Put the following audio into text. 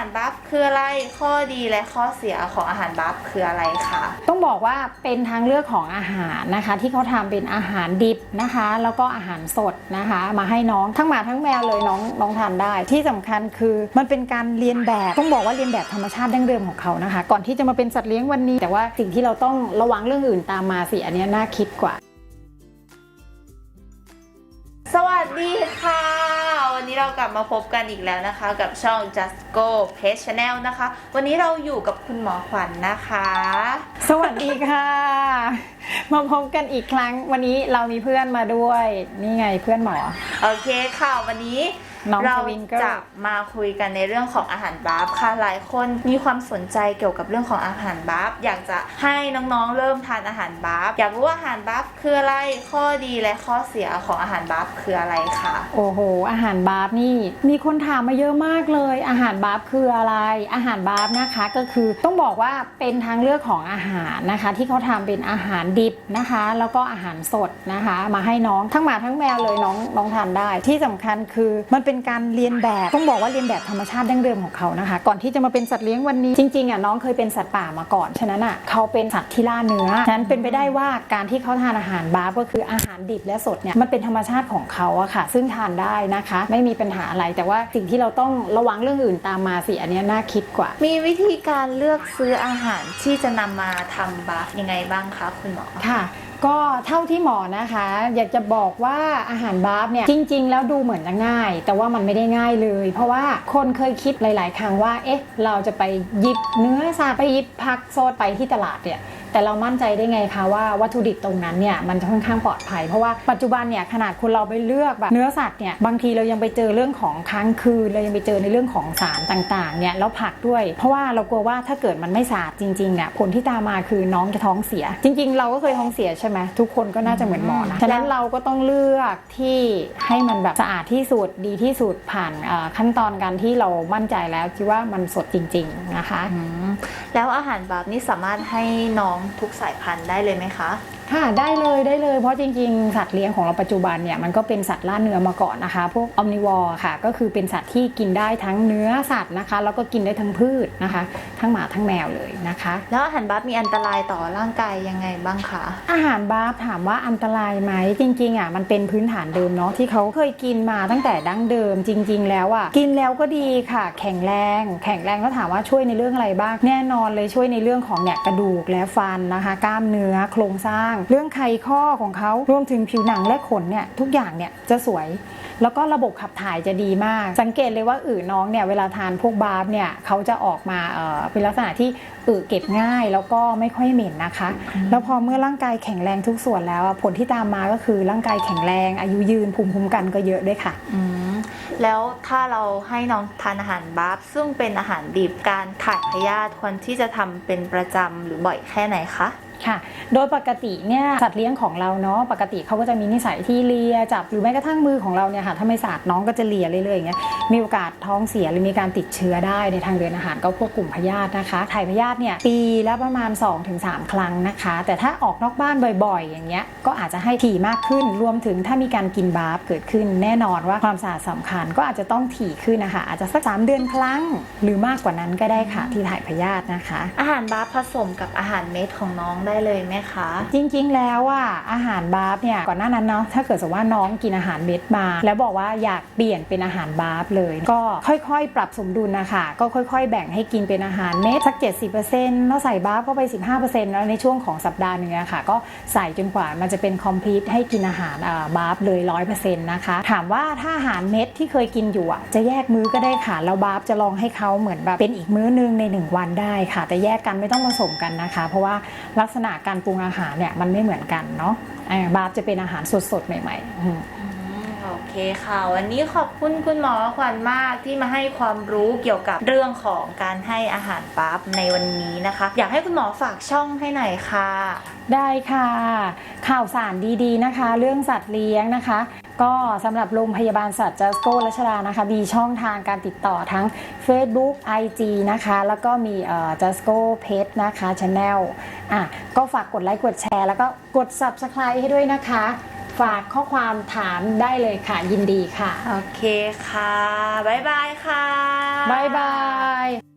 ารบัฟคืออะไรข้อดีและข้อเสียของอาหารบัฟคืออะไรคะต้องบอกว่าเป็นทางเลือกของอาหารนะคะ ที่เขาทำเป็นอาหารดิบนะคะ แล้วก็อาหารสดนะคะ มาให้น้องทั้งหมาทั้งแมวเลยน้องน้องทานได้ ที่สำคัญคือมันเป็นการเรียนแบบต้องบอกว่าเรียนแบบธรรมชาติดั้งเดิมของเขานะคะ ก่อนที่จะมาเป็นสัตว์เลี้ยงวันนี้ แต่ว่าสิ่งที่เราต้องระวังเรื่องอื่นตามมาสิอันเนี้ยน่าคิดกว่า สวัสดีค่ะวันนี้ เรากลับมาพบกันอีกแล้วนะคะ กับช่อง Just Go Pet Channel นะคะ วันนี้เราอยู่กับคุณหมอขวัญนนะคะ สวัสดีค่ะ มาพบกันอีกครั้ง วันนี้เรามีเพื่อนมาด้วย นี่ไงเพื่อนหมอ โอเคค่ะ วันนี้ น้องเราสวิงเกิล จะมาคุยกันในเรื่องของอาหารบัฟค่ะหลายคนมีความสนใจเกี่ยวกับเรื่องของอาหารบัฟอยากจะให้น้องๆเริ่มทานอาหารบัฟอยากรู้ว่าอาหารบัฟคืออะไรข้อดีและข้อเสียของอาหารบัฟคืออะไรค่ะ โอ้โห อาหารบาร์ฟนี่ มีคนถามมาเยอะมากเลย อาหารบาร์ฟคืออะไร อาหารบาร์ฟนะคะก็คือต้องบอกว่าเป็นทางเลือกของอาหารนะคะ ที่เขาทำเป็นอาหารดิบนะคะ แล้วก็อาหารสดนะคะ มาให้น้องทั้งหมาทั้งแมวเลยน้องน้องทานได้ ที่สำคัญคือมันเป็นการเรียนแบบต้องบอกว่าเรียนแบบธรรมชาติดั้งเดิมของเขานะคะ ก่อนที่จะมาเป็นสัตว์เลี้ยงวันนี้จริงๆอะน้องเคยเป็นสัตว์ป่ามาก่อนฉะนั้นอะเขาเป็นสัตว์ที่ล่าเนื้อฉะนั้นเป็นไปได้ว่าการที่เขาทานอาหารบาร์ฟก็คืออาหารดิบและสดเนี่ยมันเป็นธรรมชาติของเขาอะค่ะ ซึ่งทานได้นะคะ ไม่มีปัญหาอะไรแต่ว่าสิ่งที่เราต้องระวังเรื่องอื่นตามมาสิอันเนี้ยน่าคิดกว่า มีวิธีการเลือกซื้ออาหารที่จะนำมาทำบัฟยังไงบ้างคะคุณหมอค่ะ ก็เท่าที่หมอนะคะ อยากจะบอกว่าอาหารบาร์ฟเนี่ยจริง ๆ แล้วดูเหมือนจะง่าย แต่ว่ามันไม่ได้ง่ายเลย เพราะว่าคนเคยคิดหลาย ๆ ครั้งว่าเอ๊ะเราจะไปหยิบเนื้อสัตว์ไปหยิบผักสดไปที่ตลาดเนี่ย แต่เรามั่นใจได้ไงคะว่าวัตถุดิบตรงนั้นเนี่ยมันจะค่อนข้างปลอดภัย เพราะว่าปัจจุบันเนี่ยขนาดคุณเราไปเลือกแบบเนื้อสัตว์เนี่ยบางทีเรายังไปเจอเรื่องของค้างคืนเรายังไปเจอในเรื่องของสารต่างๆเนี่ยแล้วผักด้วย เพราะว่าเรากลัวว่าถ้าเกิดมันไม่สะอาดจริงๆเนี่ยผลที่ตามมาคือน้องจะท้องเสีย จริง ๆ เราก็เคยท้องเสียใช่ไหมทุกคนก็น่าจะเหมือนหมอนะฉะนั้นเราก็ต้องเลือกที่ให้มันแบบสะอาดที่สุดดีที่สุดผ่านเอ่อขั้นตอนการที่เรามั่นใจแล้วคิดว่ามันสดจริง ๆนะคะอืมแล้วอาหารบัฟนี่สามารถให้น้องทุกสายพันธุ์ได้เลยไหมคะ ค่ะได้เลยได้เลยเพราะจริงๆ สัตว์เลี้ยงของเราปัจจุบันเนี่ยมันก็เป็นสัตว์ล่าเนื้อมาก่อนนะคะ พวกอ m มนิวอร์ค่ะ ก็คือเป็นสัตว์ที่กินได้ทั้งเนื้อสัตว์นะคะ แล้วก็กินได้ทั้งพืชนะคะ ทั้งหมาทั้งแมวเลยนะคะ แล้วอาหารบัฟมีอันตรายต่อร่างกายยังไงบ้างคะอาหารบาร์ฟถามว่าอันตรายไหมจริงๆอะมันเป็นพื้นฐานเดิมเนาะที่เขาเคยกินมาตั้งแต่ดั้งเดิมจริง ๆ แล้วอะกินแล้วก็ดีค่ะ แข็งแรง แข็งแรงแล้วถามว่าช่วยในเรื่องอะไรบ้าง แน่นอนเลยช่วยในเรื่องของเนี่ยกระดูกและฟันนะคะ กล้ามเนื้อโครงสร้างเรื่องไขข้อของเขารวมถึงผิวหนังและขนเนี่ยทุกอย่างเนี่ยจะสวย แล้วก็ระบบขับถ่ายจะดีมาก สังเกตเลยว่าอือน้องเนี่ยเวลาทานพวกบาร์ฟเนี่ยเขาจะออกมาเอ่อเป็นลักษณะที่อือเก็บง่าย แล้วก็ไม่ค่อยเหม็นนะคะ แล้วพอเมื่อร่างกายแข็งแรงทุกส่วนแล้วอะผลที่ตามมาก็คือร่างกายแข็งแรง อายุยืนภูมิคุ้มกันก็เยอะด้วยค่ะอืมแล้วถ้าเราให้น้องทานอาหารบัฟซึ่งเป็นอาหารดิบการถ่ายพยาธิควรที่จะทำเป็นประจำหรือบ่อยแค่ไหนคะ ค่ะ โดยปกติเนี่ยสัตว์เลี้ยงของเราเนาะปกติเขาก็จะมีนิสัยที่เลียจับหรือแม้กระทั่งมือของเราเนี่ยค่ะถ้าไม่สะอาดน้องก็จะเลียเรื่อยๆอย่างเงี้ยมีโอกาสท้องเสียหรือมีการติดเชื้อได้ในทางเดินอาหารก็พวกกลุ่มพยาธินะคะถ่ายพยาธิเนี่ยปีละประมาณ 2-3 ครั้งนะคะ แต่ถ้าออกนอกบ้านบ่อยๆ อย่างเงี้ยก็อาจจะให้ถี่มากขึ้นรวมถึงถ้ามีการกินบาร์ฟเกิดขึ้นแน่นอนว่าความสะอาดสำคัญก็อาจจะต้องถี่ขึ้นนะคะอาจจะสักสามเดือนครั้ง หรือมากกว่านั้นก็ได้ค่ะที่ถ่ายพยาธินะคะ อาหารบัฟผสมกับอาหารเม็ดของน้องได้เลยไหมคะ จริงๆ แล้วอะอาหารบาร์ฟเนี่ยก่อนหน้านั้นเนาะถ้าเกิดสมมติว่าน้องกินอาหารเม็ดมา แล้วบอกว่าอยากเปลี่ยนเป็นอาหารบาร์ฟเลย ก็ค่อยๆ ปรับสมดุลนะคะก็ค่อย ๆ แบ่งให้กินเป็นอาหารเม็ดสัก 70%แล้วใส่บาร์ฟเข้าไป 15%แล้วในช่วงของสัปดาห์หนึงอะค่ะก็ใส่จนกว่ามันจะเป็นคอมพลีทให้กินอาหารอ่าบาร์ฟเลย100%นะคะถามว่าถ้าอาหารเม็ดที่เคยกินอยู่อะจะแยกมื้อก็ได้ค่ะแล้วบาร์ฟจะลองให้เขาเหมือนแบบเป็นอีกมื้อนึงในหนึ่งวันได้ค่ะ แต่แยกกันไม่ต้องผสมกันนะคะ เพราะว่าลักษณะการปรุงอาหารเนี่ยมันไม่เหมือนกันเนาะบาร์จะเป็นอาหารสดๆใหม่ๆอืมอืมโอ เคค่ะ วันนี้ขอบคุณคุณหมอขวัญมากที่มาให้ความรู้เกี่ยวกับเรื่องของการให้อาหารปั๊บในวันนี้นะคะ อยากให้คุณหมอฝากช่องให้หน่อยค่ะ ได้ค่ะ ข่าวสารดีๆนะคะ เรื่องสัตว์เลี้ยงนะคะ ก็สำหรับโรงพยาบาลสัตว์จัสโกรัชดานะคะ มีช่องทางการติดต่อทั้ง Facebook IG นะคะ แล้วก็มีเอ่อ Jasco Pet นะคะ Channel อะก็ฝากกดไลค์กดแชร์ แล้วก็กด Subscribe ให้ด้วยนะคะ ฝากข้อความถามได้เลยค่ะ ยินดีค่ะ โอเคค่ะ บ๊ายบายค่ะ บ๊ายบาย